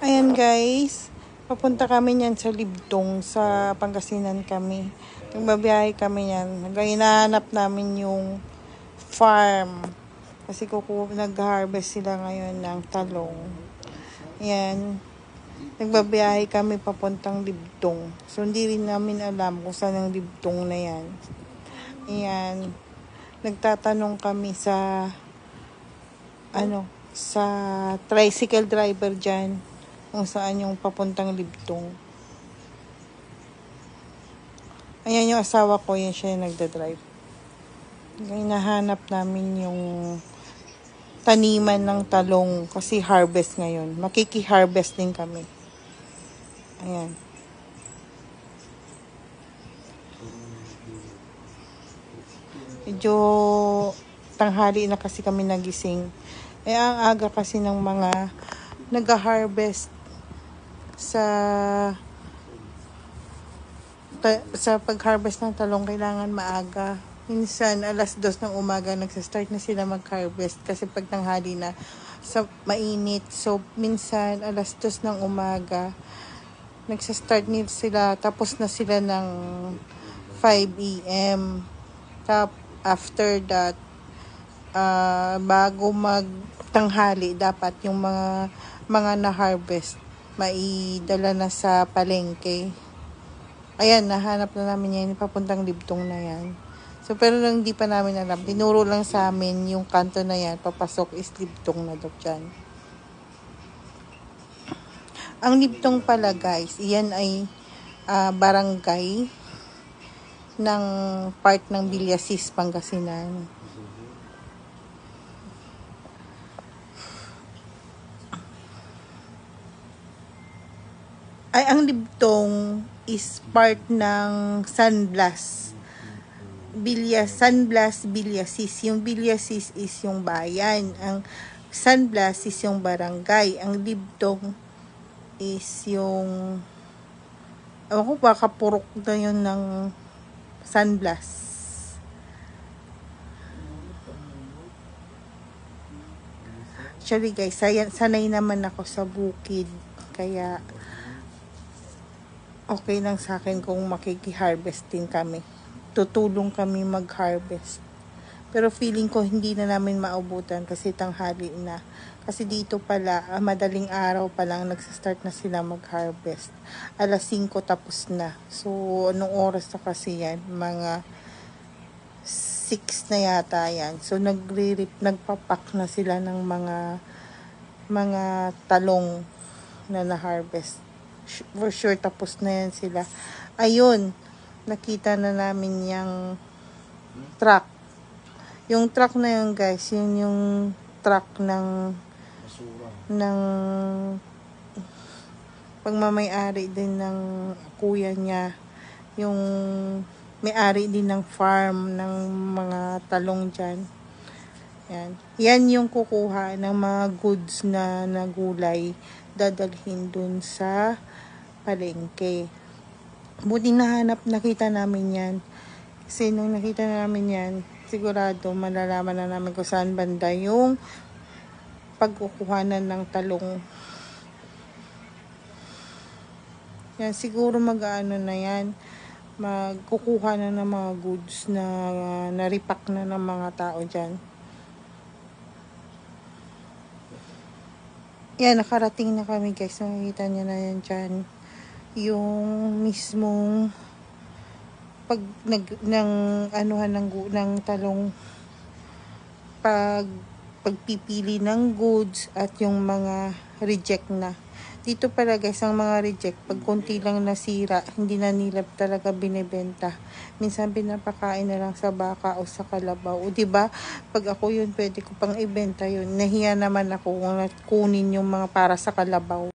Ayan guys, papunta kami niyan sa Libdong, sa Pangasinan kami. Nagbabiyahe kami yan. Hinahanap namin yung farm. Kasi kuku nag-harvest sila ngayon ng talong. Ayan. Nagbabiyahe kami papuntang Libdong. So, hindi rin namin alam kung saan ang Libdong na yan. Ayan. Nagtatanong kami sa ano, sa tricycle driver dyan kung saan yung papuntang Libdong. Ayan yung asawa ko, yan siya yung nagda-drive. Hinahanap namin yung taniman ng talong kasi harvest ngayon. Makiki-harvest din kami. Ayan. Medyo tanghali na kasi kami nagising. Eh, ang aga kasi ng mga nag-harvest sa ta- sa pag-harvest ng talong kailangan maaga. Minsan alas dos ng umaga nagsa-start na sila mag-harvest kasi pag tanghali na sa mainit. So minsan alas dos ng umaga nagsa-start nila sila tapos na sila ng 5 AM. Tap after that uh, bago magtanghali dapat yung mga mga na-harvest maidala na sa palengke. Ayan, nahanap na namin yan. Papuntang libtong na yan. So, pero lang hindi pa namin alam. Tinuro lang sa amin yung kanto na yan. Papasok is libtong na daw dyan. Ang libtong pala guys, iyan ay uh, barangay ng part ng Bilyasis, Pangasinan. Ay ang libtong is part ng Sunblast. Bilyas, Sunblast Bilyasis. Yung Bilyasis is yung bayan. Ang Sunblast is yung barangay. Ang libtong is yung ewan ko baka purok na yun ng Sunblast. Actually guys, sanay naman ako sa bukid. Kaya okay lang sa akin kung makiki-harvest din kami. Tutulong kami mag-harvest. Pero feeling ko hindi na namin maubutan kasi tanghali na. Kasi dito pala, ah, madaling araw pa lang nagsa-start na sila mag-harvest. Alas 5 tapos na. So, anong oras na kasi yan? Mga 6 na yata yan. So, nagre nagpapak na sila ng mga mga talong na na-harvest for sure tapos na yan sila. Ayun, nakita na namin yung truck. Yung truck na yun guys, yun yung truck ng ng pagmamayari din ng kuya niya. Yung may-ari din ng farm ng mga talong dyan. Yan. Yan yung kukuha ng mga goods na nagulay dadalhin dun sa palengke. Buti nahanap, nakita namin yan. Kasi nung nakita namin yan, sigurado malalaman na namin kung saan banda yung pagkukuhanan ng talong. Yan, siguro mag-ano na yan, magkukuha na ng mga goods na uh, naripak na ng mga tao dyan. Yan, nakarating na kami guys. Nakikita nyo na yan dyan. Yung mismong pag nag, ng anuhan ng, ng talong pag pagpipili ng goods at yung mga reject na. Dito pala guys, ang mga reject, pag konti lang nasira, hindi na nila talaga binebenta. Minsan pinapakain na lang sa baka o sa kalabaw. O ba pag ako yun, pwede ko pang ibenta yun. Nahiya naman ako kung kunin yung mga para sa kalabaw.